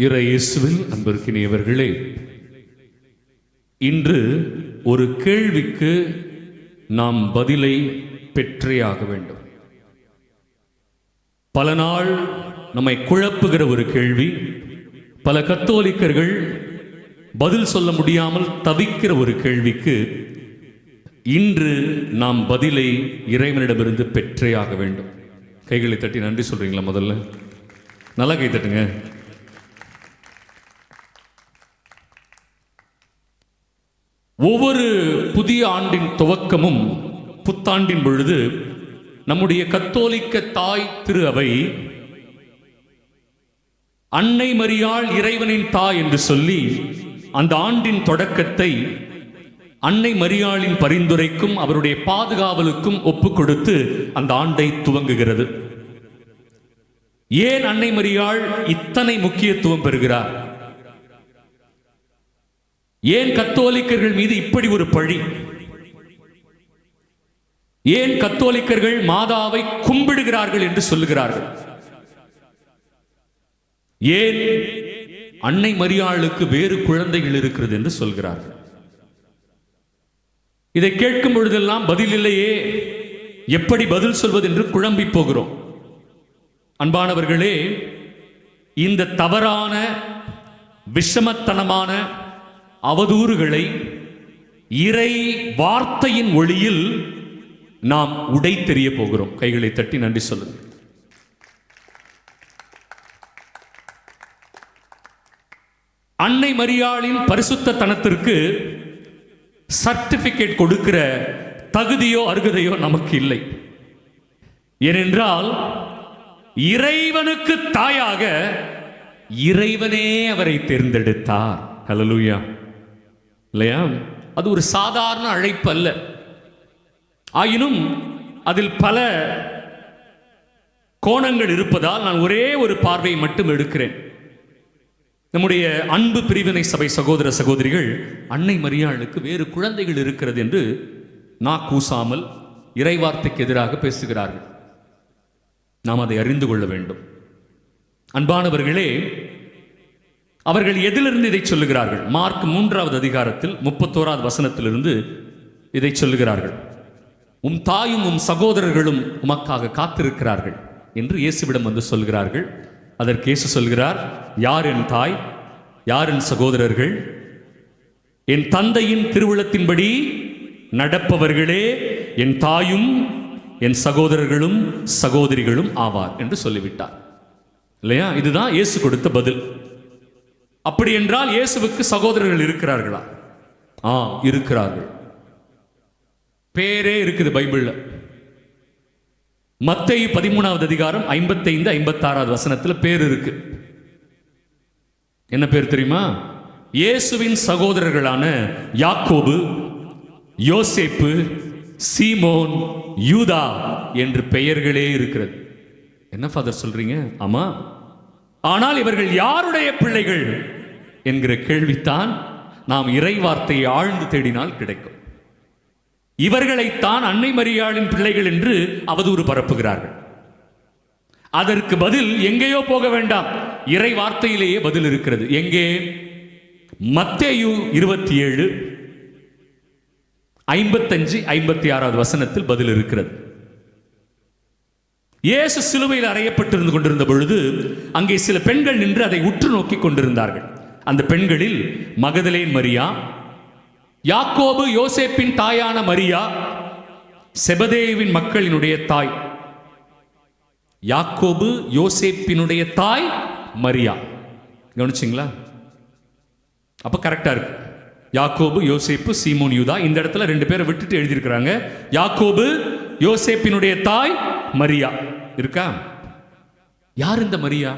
இறையேசுவில் அன்பிற்கினியவர்களே இன்று ஒரு கேள்விக்கு நாம் பதிலை பெற்றே ஆக வேண்டும். பல நாள் நம்மை குழப்புகிற ஒரு கேள்வி பல கத்தோலிக்கர்கள் பதில் சொல்ல முடியாமல் தவிக்கிற ஒரு கேள்விக்கு இன்று நாம் பதிலை இறைவனிடமிருந்து பெற்றே ஆக வேண்டும். கைகளை தட்டி நன்றி சொல்றீங்களா முதல்ல? நல்லா கை தட்டுங்க. ஒவ்வொரு புதிய ஆண்டின் துவக்கமும் புத்தாண்டின் பொழுது நம்முடைய கத்தோலிக்க தாய் திரு அவை அன்னை மரியாள் இறைவனின் தாய் என்று சொல்லி அந்த ஆண்டின் தொடக்கத்தை அன்னை மரியாளின் பரிந்துரைக்கும் அவருடைய பாதுகாவலுக்கும் ஒப்பு கொடுத்து அந்த ஆண்டை துவங்குகிறது. ஏன் அன்னை மரியாள் இத்தனை முக்கியத்துவம் பெறுகிறார்? ஏன் கத்தோலிக்கர்கள் மீது இப்படி ஒரு பழி? ஏன் கத்தோலிக்கர்கள் மாதாவை கும்பிடுகிறார்கள் என்று சொல்லுகிறார்கள்? ஏன் அன்னை மரியாளுக்கு வேறு குழந்தைகள் இருக்கிறது என்று சொல்கிறார்கள்? இதை கேட்கும் பொழுதெல்லாம் பதில் இல்லையே. எப்படி பதில் சொல்வது என்று குழம்பி போகிறோம். அன்பானவர்களே இந்த தவறான விஷமத்தனமான அவதூறுகளை இறை வார்த்தையின் ஒளியில் நாம் உடை தெரிய போகிறோம். கைகளை தட்டி நன்றி சொல்லுங்கள். அன்னை மரியாளின் பரிசுத்த தனத்திற்கு சர்டிபிகேட் கொடுக்கிற தகுதியோ அருகதையோ நமக்கு இல்லை. ஏனென்றால் இறைவனுக்கு தாயாக இறைவனே அவரை தேர்ந்தெடுத்தார். ஹலலூயா இல்லையா? அது ஒரு சாதாரண அழைப்பு அல்ல. ஆயினும் அதில் பல கோணங்கள் இருப்பதால் நான் ஒரே ஒரு பார்வையை மட்டும் எடுக்கிறேன். நம்முடைய அன்பு பிரிவினை சபை சகோதர சகோதரிகள் அன்னை மரியாளுக்கு வேறு குழந்தைகள் இருக்கிறது என்று நா கூசாமல் இறைவார்த்தைக்கு எதிராக பேசுகிறார்கள். நாம் அதை அறிந்து கொள்ள வேண்டும். அன்பானவர்களே அவர்கள் எதிலிருந்து இதை சொல்லுகிறார்கள்? மார்க் மூன்றாவது அதிகாரத்தில் முப்பத்தோராவது வசனத்திலிருந்து இதை சொல்லுகிறார்கள். உம் தாயும் உம் சகோதரர்களும் உமக்காக காத்திருக்கிறார்கள் என்று இயேசுவிடம் வந்து சொல்கிறார்கள். அதற்கு இயேசு சொல்கிறார் யார் என் தாய்? யார் என் சகோதரர்கள்? என் தந்தையின் திருவிழத்தின்படி நடப்பவர்களே என் தாயும் என் சகோதரர்களும் சகோதரிகளும் ஆவார் என்று சொல்லிவிட்டார். இல்லையா? இதுதான் இயேசு கொடுத்த பதில். அப்படி என்றால் இயேசுவுக்கு சகோதரர்கள் இருக்கிறார்களா? ஆ இருக்கிறார்கள். பேரே இருக்குது பைபிளில். மத்தேயு பதிமூணாவது அதிகாரம் ஐம்பத்தைந்து ஐம்பத்தாறாவது வசனத்தில் பேர் இருக்கு. என்ன பேர் தெரியுமா? இயேசுவின் சகோதரர்களான யாக்கோபு யோசேப்பு சீமோன் யூதா என்று பெயர்களே இருக்கிறது. என்ன ஃபாதர் சொல்றீங்க? ஆமா. ஆனால் இவர்கள் யாருடைய பிள்ளைகள் என்கிற கேள்வித்தான் நாம் இறை வார்த்தையை ஆழ்ந்து தேடினால் கிடைக்கும். இவர்களைத்தான் அன்னை மரியாளின் பிள்ளைகள் என்று அவதூறு பரப்புகிறார்கள். அதற்கு பதில் எங்கேயோ போக வேண்டாம். இறை வார்த்தையிலேயே பதில் இருக்கிறது. எங்கே? மத்தேயு இருபத்தி ஏழு ஐம்பத்தஞ்சு ஐம்பத்தி ஆறாவது வசனத்தில் பதில் இருக்கிறது. இயேசு சிலுவையில் அறையப்பட்டிருந்து கொண்டிருந்த பொழுது அங்கே சில பெண்கள் நின்று அதை உற்று நோக்கி கொண்டிருந்தார்கள். அந்த பெண்களில் மகதலேன் மரியா யாக்கோபு யோசேப்பின் தாயான மரியா செபதேவின் மக்களினுடைய தாய் யாக்கோபு யோசேப்பினுடைய தாய் மரியா. கவனிச்சிங்களா? அப்ப கரெக்டா இருக்கு. யாக்கோபு யோசேப்பு சீமோன் யூதா இந்த இடத்துல ரெண்டு பேரை விட்டுட்டு எழுதியிருக்கிறாங்க. யாக்கோபு யோசேப்பினுடைய தாய் மரியா. இருக்கா? யார் இந்த மரியா?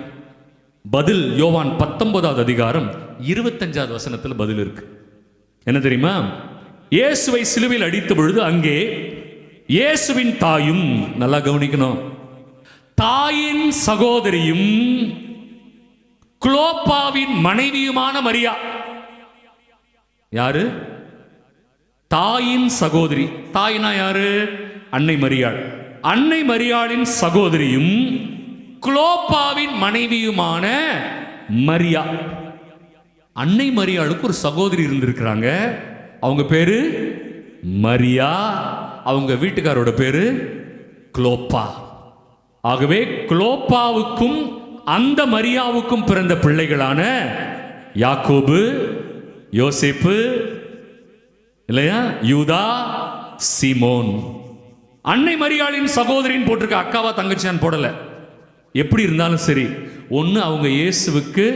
பதில் யோவான் பத்தொன்பதாவது அதிகாரம் இருபத்தஞ்சாவது வசனத்தில் பதில் இருக்கு. என்ன தெரியுமா? இயேசுவை சிலுவையில் அடித்த பொழுது அங்கே இயேசுவின் தாயும் நல்லா கவனிக்கணும் தாயின் சகோதரியும் குளோப்பாவின் மனைவியுமான மரியா. யாரு? தாயின் சகோதரி. தாயினா யாரு? அன்னை மரியாள். அன்னை மரியாளின் சகோதரியும் குளோப்பாவின் மனைவியுமான மரியா. அன்னை மரியாளுக்கு ஒரு சகோதரி இருந்திருக்கிறாங்க. அவங்க பேரு மரியா. அவங்க வீட்டுக்காரோட பேரு குளோப்பா ஆகவே குளோப்பாவுக்கும் அந்த மரியாவுக்கும் பிறந்த பிள்ளைகளான யாக்கோபு யோசேப்பு இல்லையா? யூதா சிமோன். அன்னை மரியாளின் சகோதரின்னு போட்டிருக்க அக்காவா தங்கச்சியான்னு போடலை. எப்படி இருந்தாலும் சரி ஒன்று அவங்க இயேசுவுக்கு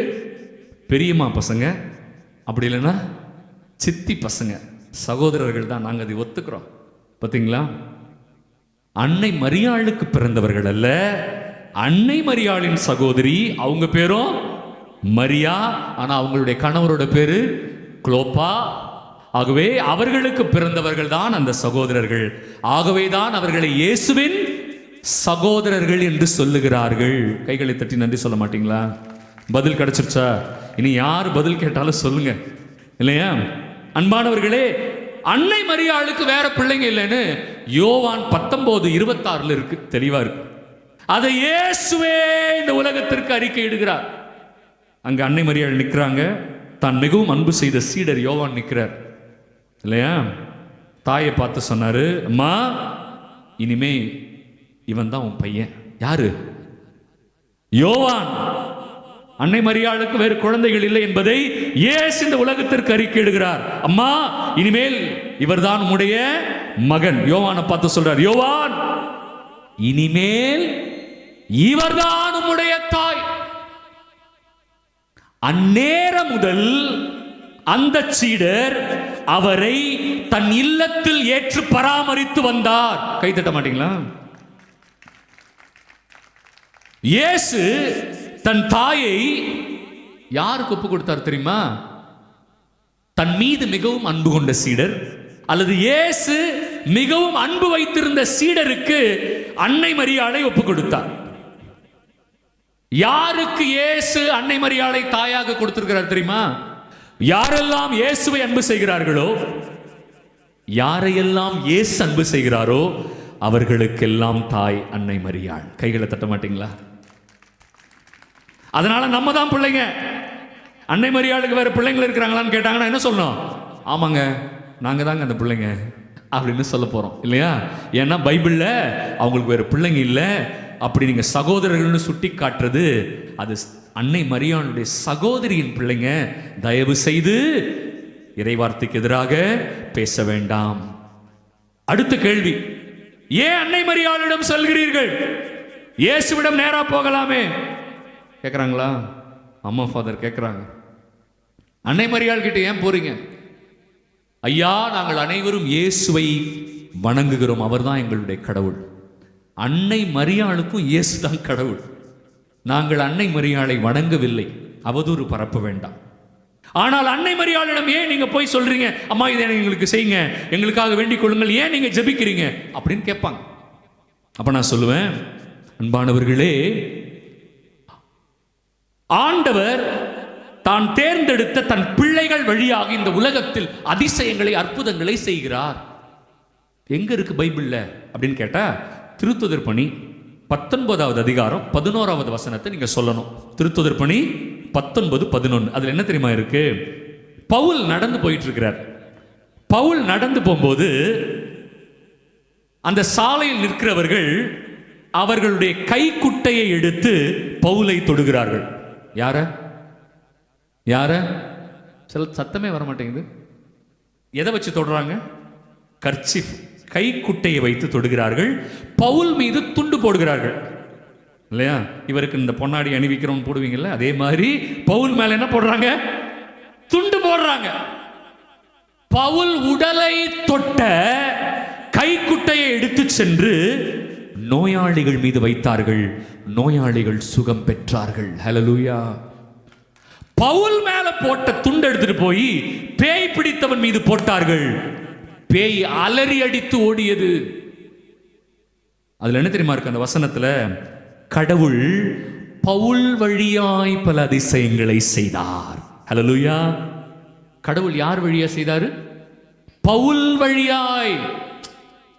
பெரியம்மா பசங்க அப்படி இல்லைன்னா சித்தி பசங்க சகோதரர்கள் தான் நாங்கள் அதை ஒத்துக்கிறோம். பார்த்தீங்களா அன்னை மரியாளுக்கு பிறந்தவர்கள் அல்ல அன்னை மரியாளின் சகோதரி அவங்க பேரும் மரியா ஆனால் அவங்களுடைய கணவரோட பேரு குளோப்பா ஆகவே அவர்களுக்கு பிறந்தவர்கள் தான் அந்த சகோதரர்கள். ஆகவே தான் அவர்களை இயேசுவின் சகோதரர்கள் என்று சொல்லுகிறார்கள். கைகளை தட்டி நன்றி சொல்ல மாட்டீங்களா? பதில் கிடைச்சிருச்சா? இனி யார் பதில் கேட்டாலும் சொல்லுங்க. இல்லையா? அன்பானவர்களே அன்னை மரியாளுக்கு வேற பிள்ளைங்க இல்லைன்னு யோவான் பத்தொன்பது இருபத்தாறுல இருக்கு தெளிவா இருக்கு. அதை இயேசுவே இந்த உலகத்திற்கு அறிக்கை இடுகிறார். அங்க அன்னை மரியாள் நிற்கிறாங்க தான் மிகவும் அன்பு செய்த சீடர் யோவான் நிற்கிறார் இல்லையா? தாயை பார்த்து சொன்னாரு அம்மா இனிமே இவன் தான் உன் பையன். யாரு? யோவான். அன்னை மரியாளுக்கு வேறு குழந்தைகள் இல்லை என்பதை இயேசு இந்த உலகத்திற்கு அறிக்கையிடுகிறார். அம்மா இனிமேல் இவர்தான் உடைய மகன். யோவானை பார்த்து சொல்றார் யோவான் இனிமேல் இவர்தான் உம்முடைய தாய். அந்நேரம் முதல் அந்த சீடர் அவரை தன் இல்லத்தில் ஏற்று பராமரித்து வந்தார். கை தட்ட மாட்டீங்களா? இயேசு தன் தாயை யாருக்கு ஒப்பு கொடுத்தார் தெரியுமா? தன் மீது மிகவும் அன்பு கொண்ட சீடர் அல்லது இயேசு மிகவும் அன்பு வைத்திருந்த சீடருக்கு அன்னை மரியாதை ஒப்பு கொடுத்தார். யாருக்கு இயேசு அன்னை மரியாளை தாயாக கொடுத்திருக்கிறார் தெரியுமா? யாரெல்லாம் இயேசுவை அன்பு செய்கிறார்களோ யாரையெல்லாம் இயேசு அன்பு செய்கிறாரோ அவர்களுக்கெல்லாம் தாய் அன்னை மரியாள். கைகளை தட்ட மாட்டீங்களா? அதனால நம்ம தான் பிள்ளைங்க. அன்னை மரியாளுக்கு வேற பிள்ளைங்க இருக்கிறாங்களான்னு கேட்டாங்கன்னா என்ன சொல்லணும்? ஆமாங்க நாங்க தாங்க அந்த பிள்ளைங்க அப்படின்னு சொல்ல போறோம். இல்லையா? ஏன்னா பைபிள்ல அவங்களுக்கு வேற பிள்ளைங்க இல்லை. அப்படி நீங்க சகோதரர்கள்னு சுட்டி காட்டுறது அது அன்னை மரியானுடைய சகோதரியின் பிள்ளைங்க தயவு செய்து இறைவார்த்தைக்கு எதிராக பேச வேண்டாம். அடுத்த கேள்வி. ஏன் அன்னை மரியாளிடம் செல்கிறீர்கள்? இயேசுவிடம் நேரா போகலாமே. கேட்குறாங்களா அம்மா ஃபாதர் கேட்குறாங்க அன்னை மரியாள் கிட்ட ஏன் போறீங்க? ஐயா நாங்கள் அனைவரும் இயேசுவை வணங்குகிறோம். அவர்தான் எங்களுடைய கடவுள். அன்னை மரியாளுக்கும் இயேசு தான் கடவுள். நாங்கள் அன்னை மரியாளை வணங்கவில்லை. அவதூறு பரப்ப வேண்டாம். ஆனால் அன்னை மரியாளிடம் ஏன் நீங்க போய் சொல்றீங்க? அம்மா இதை எங்களுக்கு செய்யுங்க. எங்களுக்காக வேண்டிக் கொள்ளுங்கள். ஏன் நீங்க ஜெபிக்கிறீங்க? அப்படின்னு கேட்பாங்க. அப்ப நான் சொல்லுவேன் அன்பானவர்களே ஆண்டவர் தான் தேர்ந்தெடுத்த தன் பிள்ளைகள் வழியாக இந்த உலகத்தில் அதிசயங்களை அற்புதங்களை செய்கிறார். எங்க இருக்கு பைபிள்ல? அப்படின்னு கேட்டா திருத்துதர் பணி பத்தொன்பதாவது அதிகாரம் பதினோராவது வசனத்தை நீங்கள் சொல்லணும். திருத்துதர் பணி பத்தொன்பது பதினொன்று அதில் என்ன தெரியுமா இருக்கு? பவுல் நடந்து போயிட்டு இருக்கிறார் பவுல் நடந்து போகும்போது அந்த சாலையில் நிற்கிறவர்கள் அவர்களுடைய கைக்குட்டையை எடுத்து பவுலை தொடுகிறார்கள். யார? யார? சில சத்தமே வர மாட்டேங்குது எதை வச்சு தொடுறாங்க? கர்ச்சிஃப். கைக்குட்டையை வைத்து தொடுகிறார்கள் பவுல் மீது துண்டு போடுகிறார்கள். இல்லையா? இவருக்கு இந்த பொன்னாடி அணிவிக்கிறோம் போடுவீங்கல்ல? அதே மாதிரி பவுல் மேல என்ன போடுறாங்க? துண்டு போடுறாங்க. பவுல் உடலை தொட்ட கைக்குட்டையை எடுத்து சென்று நோயாளிகள் மீது வைத்தார்கள். நோயாளிகள் சுகம் பெற்றார்கள். ஹலலூயா பவுல் மேல போட்ட துண்டு எடுத்துட்டு போய் பேய் பிடித்தவன் மீது போட்டார்கள். பேய் அலறி அடித்து ஓடியது. அதுல என்ன தெரியுமா இருக்கு அந்த வசனத்துல? கடவுள் பவுல் வழியாய் பல அதிசயங்களை செய்தார். ஹலலுயா கடவுள் யார் வழியா செய்தாரு? பவுல் வழியாய்.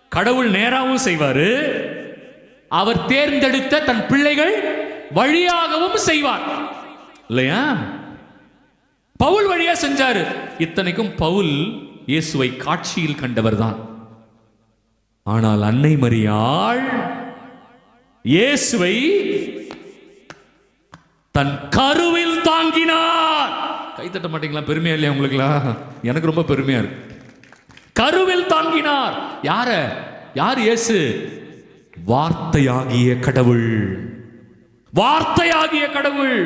கடவுள் நேராவும் செய்வாரு. அவர் தேர்ந்தெடுத்த தன் பிள்ளைகள் வழியாகவும் செய்வார். இல்லையா? பவுல் வழியா செஞ்சாரு. இத்தனைக்கும் பவுல் இயேசுவை காட்சியில் கண்டவர்தான். ஆனால் அன்னை மரியாள் இயேசுவை தன் கருவில் தாங்கினார். கை தட்ட மாட்டீங்களா? பெருமையா இல்லையா உங்களுக்குலாம் எனக்கு ரொம்ப பெருமையா இருக்கு. கருவில் தாங்கினார். யார? யார் இயேசு? வார்த்தையாகிய கடவுள். வார்த்தையாகிய கடவுள்.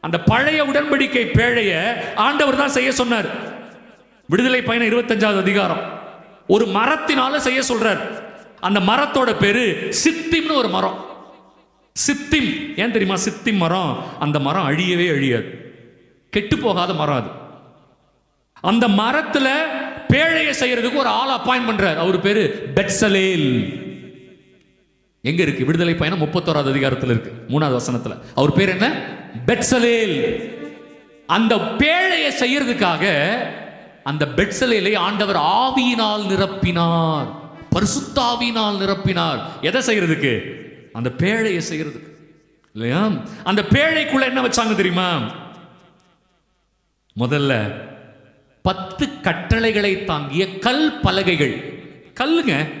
அந்த பழைய உடன்படிக்கை பேழைய ஆண்டவர் தான் செய்ய சொன்னார். விடுதலை பயணம் இருபத்தஞ்சாவது அதிகாரம். ஒரு மரத்தினால செய்ய சொல்றார். அந்த மரத்தோட பேரு சித்திம்னு ஒரு மரம். சித்திம். ஏன் தெரியுமா? சித்திம் மரம் அந்த மரம் அழியவே அழியாது. கெட்டு போகாத மரம் அது. அந்த மரத்துல பேழையை செய்யறதுக்கு ஒரு ஆள் அப்பாயிண்ட் பண்றார். அவர் பேரு பெட்சலேல். எங்க இருக்கு? விடுதலை பயணம் முப்பத்தோராவது அதிகாரத்தில் இருக்கு. மூணாவது வசனத்துல. அவர் பேர் என்ன? பெட்சலேல். அந்த பேழையை செய்யறதுக்காக அந்த பெட்சலையிலே ஆண்டவர் ஆவியினால் நிரப்பினார். பரிசுத்தாவினால் நிரப்பினார். எதை செய்யறதுக்கு? அந்த பேழையை செய்யறதுக்கு. இல்லையா? அந்த பேழைக்குள்ள என்ன வச்சாங்க தெரியுமா? முதல்ல பத்து கட்டளைகளை தாங்கிய கல் பலகைகள். கல்லுங்க.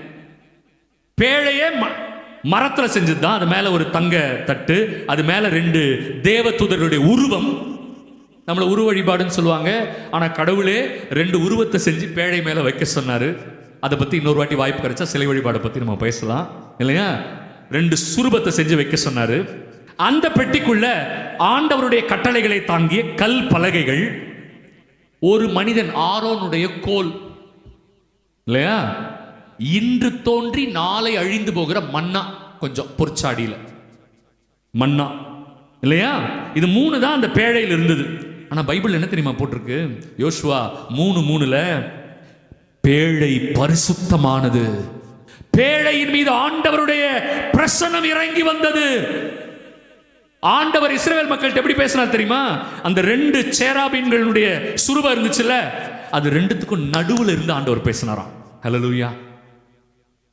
பேழையே ம- செஞ்சது தான் அது மேல ஒரு தங்க தட்டு அது மேல ரெண்டு தேவதூதருடைய உருவம் நம்மளை உருவ வழிபாடுன்னு சொல்லுவாங்க. ஆனால் கடவுளே ரெண்டு உருவத்தை செஞ்சு பேழை மேலே வைக்க சொன்னார். அதை பற்றி இன்னொரு வாட்டி வாய்ப்பு கிடைச்சா சிலை வழிபாடை பற்றி நம்ம பேசலாம். இல்லையா? ரெண்டு சுரூபத்தை செஞ்சு வைக்க சொன்னார். அந்த பெட்டிக்குள்ள ஆண்டவருடைய கட்டளைகளை தாங்கிய கல் பலகைகள் ஒரு மனிதன் ஆரோனுடைய கோல். இல்லையா? இன்று தோன்றி நாளை அழிந்து போகிற மண்ணா கொஞ்சம் பொற்சாடியில். மண்ணா இல்லையா? இது மூணு தான் அந்த பேழையில் இருந்தது. ஆனால் பைபிள் என்ன தெரியுமா போட்டிருக்கு? யோசுவா மூணு மூணுல பேழை பரிசுத்தமானது. பேழையின் மீது ஆண்டவருடைய பிரசன்னம் இறங்கி வந்தது. ஆண்டவர் இஸ்ரேல் மக்கள்கிட்ட எப்படி பேசினார் தெரியுமா? அந்த ரெண்டு சேராபீன்களுடைய சுருபம் இருந்துச்சுல்ல அது ரெண்டுத்துக்கும் நடுவில் இருந்து ஆண்டவர் பேசினாராம். ஹalleluya.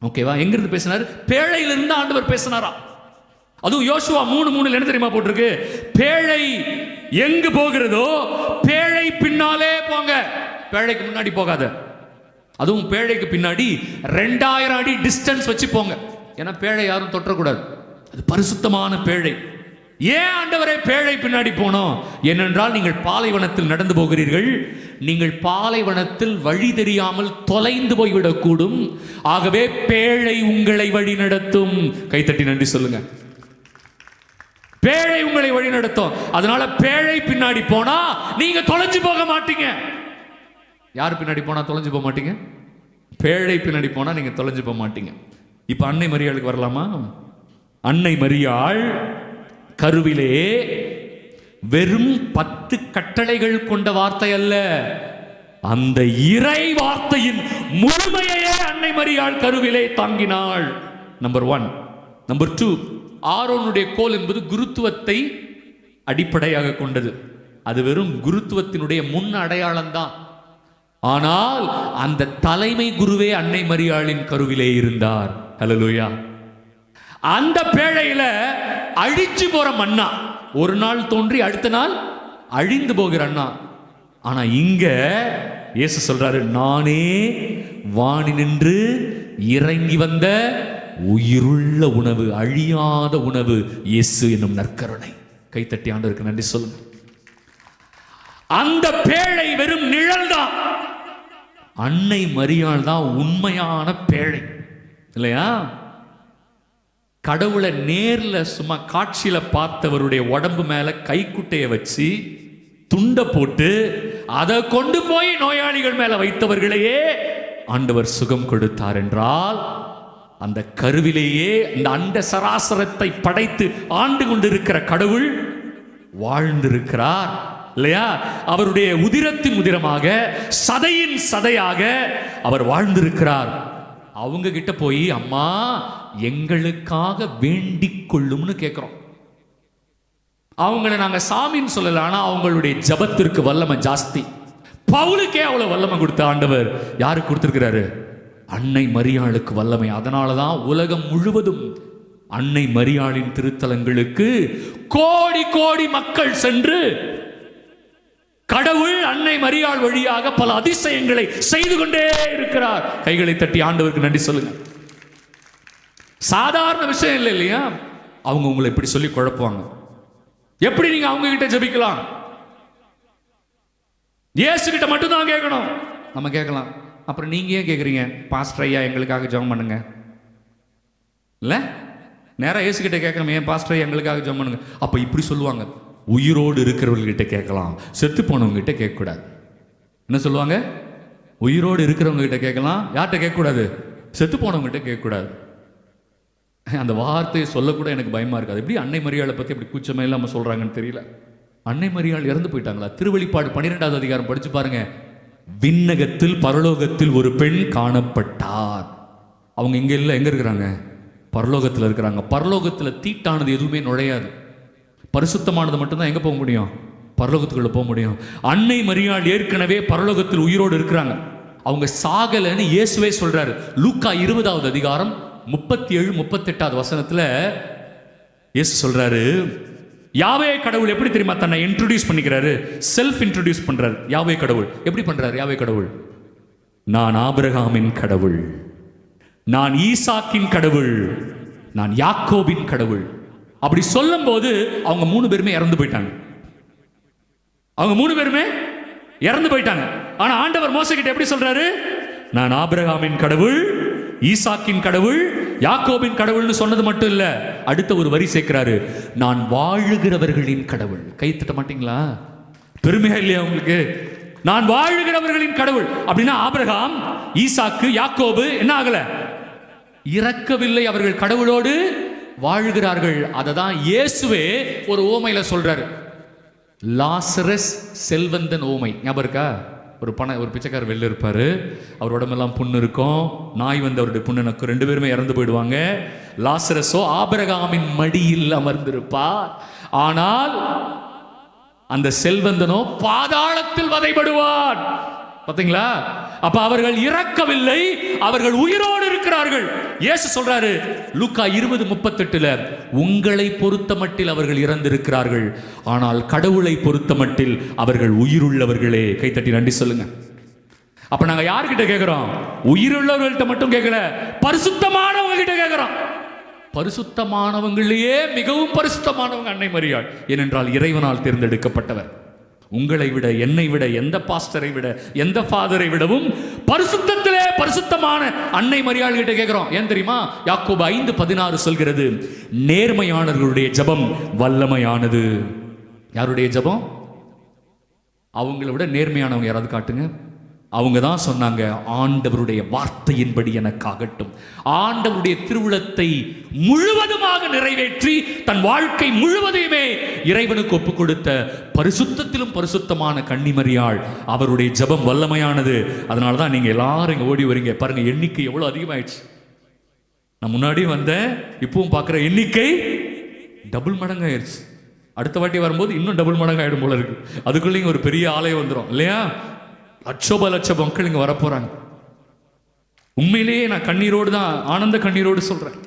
ஓகேவா எங்கிருந்து பேசினார்? பேழையிலிருந்து ஆண்டவர் பேசினாராம். அதுவும் யோசுவா மூணு மூணு என்ன தெரியுமா போட்டிருக்கு? பேழை எங்கு போகிறதோ பேழை பின்னாலே போங்க. பேழைக்கு முன்னாடி போகாத. அதுவும் பேழைக்கு பின்னாடி ரெண்டாயிரம் அடி டிஸ்டன்ஸ் வச்சு போங்க. ஏன்னா பேழை யாரும் தொற்றக்கூடாது அது பரிசுத்தமான பேழை. ஏன் ஆண்டவரே பேழை பின்னாடி போனோம்? ஏனென்றால் நீங்கள் பாலைவனத்தில் நடந்து போகிறீர்கள். நீங்கள் பாலைவனத்தில் வழி தெரியாமல் தொலைந்து போய்விடக்கூடும். ஆகவே பேழை உங்களை வழி நடத்தும். கைத்தட்டி நன்றி சொல்லுங்கள் பேழை உங்களை வழிநடத்தும். அதனால பேழை பின்னாடி போனா நீங்க தொலைஞ்சு போக மாட்டீங்க. யார் பின்னாடி போனா தொலைஞ்சு போக மாட்டீங்க? பேழை பின்னாடி போனா நீங்க தொலைஞ்சு போக மாட்டீங்க. இப்ப அன்னை மரியாளுக்கு வரலாமா? அன்னை மரியாள் கருவிலே வெறும் பத்து கட்டளைகள் கொண்ட வார்த்தை அல்ல. அந்த இறை வார்த்தையின் முழுமையையே அன்னை மரியாள் கருவிலே தாங்கினாள். நம்பர் ஒன் நம்பர் டூ ஆரோனுடைய கோல் என்பது குருத்துவத்தை அடிப்படையாக கொண்டது. அது வெறும் குருத்துவத்தினுடைய முன் அடையாளம்தான். ஆனால் அந்த தலைமை குருவே அன்னை மரியாளின் கருவிலே இருந்தார். ஹலலுயா அந்த பேழையில அழிச்சு போற மண்ணா ஒரு நாள் தோன்றி அடுத்த நாள் அழிந்து போகிற அண்ணா. ஆனா இங்க இயேசு சொல்றாரு நானே வாணி நின்று இறங்கி வந்த உயிருள்ள உணவு அழியாத உணவு இயேசு என்னும் நற்கருணை. கைத்தட்டி ஆண்டவருக்கு நன்றி சொல்லுங்க. அந்த பேழை வெறும் நிழல் தான் அன்னை மரியாள் தான் உண்மையான பேழை. இல்லையா? கடவுளை நேர்ல சும்மா காட்சியில பார்த்தவருடைய உடம்பு மேல கைக்குட்டையை வச்சு துண்டை போட்டு அதை கொண்டு போய் நோயாளிகள் மேல வைத்தவர்களையே ஆண்டவர் சுகம் கொடுத்தார் என்றால் அந்த கருவிலேயே இந்த அண்ட சராசரத்தை படைத்து ஆண்டு கொண்டிருக்கிற கடவுள் வாழ்ந்திருக்கிறார் இல்லையா? அவருடைய உதிரத்தின் உதிரமாக சதையின் சதையாக அவர் வாழ்ந்திருக்கிறார். அவங்க கிட்ட போய் அம்மா எங்களுக்காக வேண்டிக் கொள்ளும்னு கேட்குறோம் அவங்கள நாங்க சாமின்னு சொல்லல ஆனா அவங்களுடைய ஜபத்திற்கு வல்லமை ஜாஸ்தி. பவுலுக்கே அவ்வளவு வல்லமை கொடுத்த ஆண்டவர் யாருக்கு கொடுத்திருக்கிறாரு? அன்னை மரியாளுக்கு வல்லமை. அதனால தான் உலகம் முழுவதும் அன்னை மரியாளின் திருத்தலங்களுக்கு கோடி கோடி மக்கள் சென்று கடவுள் அன்னை மரியாள் வழியாக பல அதிசயங்களை செய்து கொண்டே இருக்கிறார். கைகளை தட்டி ஆண்டவருக்கு நன்றி சொல்லுங்க. சாதாரண விஷயம் இல்லை இல்லையா? அவங்க உங்களை இப்படி சொல்லி குழப்புவாங்க. எப்படி நீங்க அவங்க கிட்ட ஜெபிக்கலாம்? இயேசு கிட்ட மட்டும்தான் கேட்கணும். நம்ம கேட்கலாம். அப்புறம் நீங்கள் ஏன் கேட்குறீங்க பாஸ்டர் ஐயா எங்களுக்காக ஜெபம் பண்ணுங்க. இல்லை? நேராக ஏசுக்கிட்ட கேட்கணும் ஏன் பாஸ்டர் ஐயா எங்களுக்காக ஜெபம் பண்ணுங்க? அப்போ இப்படி சொல்லுவாங்க. உயிரோடு இருக்கிறவங்ககிட்ட கேட்கலாம். செத்து போனவங்ககிட்ட கேட்கக்கூடாது. என்ன சொல்லுவாங்க? உயிரோடு இருக்கிறவங்ககிட்ட கேட்கலாம். யார்கிட்ட கேட்கக்கூடாது? செத்து போனவங்ககிட்ட கேட்கக்கூடாது. அந்த வார்த்தையை சொல்லக்கூட எனக்கு பயமாக இருக்காது. எப்படி அன்னை மரியாளை பற்றி அப்படி கூச்சமே இல்லாமல் சொல்கிறாங்கன்னு தெரியல. அன்னை மரியாள் இறந்து போயிட்டாங்களா? திருவெளிப்பாடு பன்னிரெண்டாவது அதிகாரம் படிச்சு பாருங்கள் விண்ணகத்தில் பரலோகத்தில் ஒரு பெண் காணப்பட்டார். அவங்க இங்க இல்லை எங்கே இருக்கிறாங்க? பரலோகத்தில் இருக்கிறாங்க. பரலோகத்தில் தீட்டானது எதுவுமே நுழையாது. பரிசுத்தமானது மட்டும்தான் எங்கே போக முடியும்? பரலோகத்துக்குள்ளே போக முடியும். அன்னை மரியாள் ஏற்கனவே பரலோகத்தில் உயிரோடு இருக்கிறாங்க. அவங்க சாகலைன்னு இயேசுவே சொல்றாரு. லூக்கா இருபதாவது அதிகாரம் முப்பத்தி ஏழு முப்பத்தெட்டாவது வசனத்துல இயேசு சொல்றாரு யாவே கடவுள் எப்படி தெரியுமா தன்னை இன்ட்ரடியூஸ் பண்ணிக்கிறாரு? செல்ஃப் இன்ட்ரடியூஸ் பண்றாரு. யாவே கடவுள். எப்படி பண்றாரு? யாவே கடவுள்? நான் ஆபிரகாமின் கடவுள். நான் ஈசாக்கின் கடவுள். நான் யாக்கோபின் கடவுள். அப்படி சொல்லும்போது அவங்க மூணு பேருமே இறந்து போயிட்டாங்க. அவங்க மூணு பேருமே இறந்து போயிட்டாங்க. ஆனா ஆண்டவர் மோசகிட்ட எப்படி சொல்றாரு? நான் ஆபிரகாமின் கடவுள் ஈசாக்கின் கடவுள் யாக்கோபின் கடவுள்னு சொன்னது மட்டும் இல்ல அடுத்த ஒரு வரி சேர்க்கிறாரு நான் வாழுகிறவர்களின் கடவுள். கை தட்ட மாட்டீங்களா? பெருமையா இல்லையா உங்களுக்கு? நான் வாழுகிறவர்களின் கடவுள். அப்படின்னா ஆபிரகாம் ஈசாக்கு யாக்கோபு என்ன ஆகல? இறக்கவில்லை அவர்கள் கடவுளோடு வாழ்கிறார்கள். அதை தான் இயேசுவே ஒரு ஓமையில சொல்றாரு. லாசரஸ் செல்வந்தன் ஓமை ஞாபகம் இருக்கா? ஒரு பண ஒரு பிச்சைக்காரர் வெளில இருப்பார். அவர் உடம்பெல்லாம் புண்ணு இருக்கும். நாய் வந்து அவருடைய புண்ணு நக்கும் ரெண்டு பேருமே இறந்து போயிடுவாங்க. லாசரஸோ ஆபரகாமின் மடியில் அமர்ந்திருப்பா ஆனால் அந்த செல்வந்தனோ பாதாளத்தில் வதைபடுவான் பாத்தீங்களா? அப்ப அவர்கள் இறக்கவில்லை அவர்கள் உயிரோடு இருக்கிறார்கள். இயேசு சொல்றாரு லூக்கா இருபது முப்பத்தெட்டுல உங்களை பொறுத்த மட்டில் அவர்கள் இறந்திருக்கிறார்கள் ஆனால் கடவுளை பொறுத்த மட்டில் அவர்கள் உயிருள்ளவர்களே. கைத்தட்டி நன்றி சொல்லுங்க. அப்ப நாங்க யார்கிட்ட கேட்கிறோம் உயிருள்ளவர்கள்ட்ட மட்டும் கேட்கல பரிசுத்தமானவங்க கிட்ட கேட்கிறோம் பரிசுத்தமானவங்களையே மிகவும் பரிசுத்தமானவங்க அன்னை மரியாள். ஏனென்றால் இறைவனால் தேர்ந்தெடுக்கப்பட்டவர். உங்களை விட என்னை விட எந்த பாஸ்டரை விட எந்த ஃபாதரை விடவும் பரிசுத்தத்திலே பரிசுத்தமான அன்னை மரியாள் கிட்ட கேட்கிறோம் ஏன் தெரியுமா? யாக்கோபு ஐந்து பதினாறு சொல்கிறது நேர்மையானவர்களுடைய ஜெபம் வல்லமையானது. யாருடைய ஜெபம்? அவங்கள விட நேர்மையானவங்க யாராவது காட்டுங்க. அவங்க தான் சொன்னாங்க ஆண்டவருடைய வார்த்தையின்படி எனக்காகட்டும். ஆண்டவருடைய திருவுளத்தை முழுவதுமாக நிறைவேற்றி தன் வாழ்க்கை முழுவதையுமே இறைவனுக்கு ஒப்பு கொடுத்த பரிசுத்தத்திலும் பரிசுத்தமான கன்னிமரியாள். அவருடைய ஜெபம் வல்லமையானது. அதனால தான் நீங்கள் எல்லாரும் இங்கே ஓடி வரீங்க. பாருங்க எண்ணிக்கை எவ்வளோ அதிகமாயிடுச்சு. நான் முன்னாடி வந்தேன் இப்பவும் பார்க்குற எண்ணிக்கை டபுள் மடங்காயிருச்சு அடுத்த வாட்டி வரும்போது இன்னும் டபுள் மடங்காயிடும் போல இருக்கு. அதுக்குள்ளேயும் ஒரு பெரிய ஆலயம் வந்துடும் இல்லையா? லட்சோப லட்ச மக்கள் இங்கே வரப்போகிறாங்க உண்மையிலேயே நான் கண்ணீரோடு தான் ஆனந்த கண்ணீரோடு சொல்கிறேன்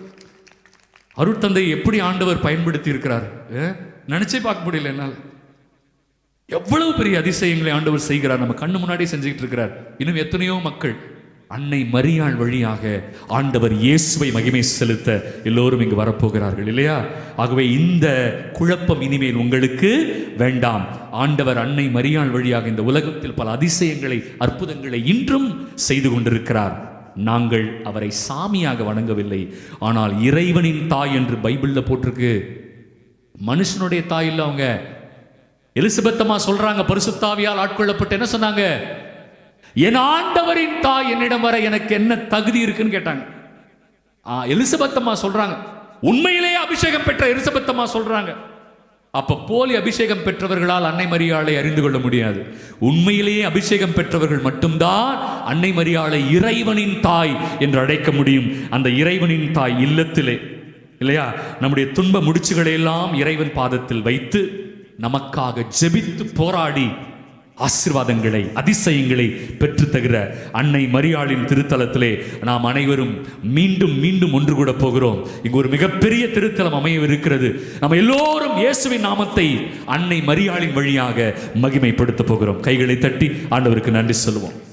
அருட்தந்தை எப்படி ஆண்டவர் பயன்படுத்தி இருக்கிறார் நினச்சே பார்க்க முடியல என்னால். எவ்வளவு பெரிய அதிசயங்களை ஆண்டவர் செய்கிறார். நம்ம கண்ணு முன்னாடியே செஞ்சுக்கிட்டு இருக்கிறார். இன்னும் எத்தனையோ மக்கள் அன்னை மரியாள் வழியாக ஆண்டவர் இயேசுவை மகிமை செலுத்த எல்லோரும் இங்கு வரப்போகிறார்கள் இல்லையா? ஆகவே இந்த குழப்பம் இனிமேல் உங்களுக்கு வேண்டாம். ஆண்டவர் அன்னை மரியாள் வழியாக இந்த உலகத்தில் பல அதிசயங்களை அற்புதங்களை இன்றும் செய்து கொண்டிருக்கிறார். நாங்கள் அவரை சாமியாக வணங்கவில்லை. ஆனால் இறைவனின் தாய் என்று பைபிளில் போட்டிருக்கு. மனுஷனுடைய தாய் இல்லை அவங்க. எலிசபெத்தம்மா சொல்றாங்க பரிசுத்தாவியால் ஆட்கொள்ளப்பட்டு என்ன சொன்னாங்க? என் ஆண்டவரின் தாய் என்னிடம் வர எனக்கு என்ன தகுதி இருக்குன்னு கேட்டாங்க. ஆ, எலிசபெத்தம்மா சொல்றாங்க. உண்மையிலேயே அபிஷேகம் பெற்ற எலிசபெத்தம்மா சொல்றாங்க. அப்ப போலி அபிஷேகம் பெற்றவர்களால் அன்னை மரியாளை அறிந்து கொள்ள முடியாது. உண்மையிலேயே அபிஷேகம் பெற்றவர்கள் மட்டும்தான் அன்னை மரியாளை இறைவனின் தாய் என்று அழைக்க முடியும். அந்த இறைவனின் தாய் இல்லத்திலே இல்லையா? நம்முடைய துன்ப முடிச்சுகளை எல்லாம் இறைவன் பாதத்தில் வைத்து நமக்காக ஜெபித்து போராடி ஆசீர்வாதங்களை அதிசயங்களை பெற்று தருகிற அன்னை மரியாளின் திருத்தலத்திலே நாம் அனைவரும் மீண்டும் மீண்டும் ஒன்று கூட போகிறோம். இங்கு ஒரு மிகப்பெரிய திருத்தலம் அமையவிருக்கிறது. நம்ம எல்லோரும் இயேசுவின் நாமத்தை அன்னை மரியாளின் வழியாக மகிமைப்படுத்த போகிறோம். கைகளை தட்டி ஆண்டவருக்கு நன்றி சொல்லுவோம்.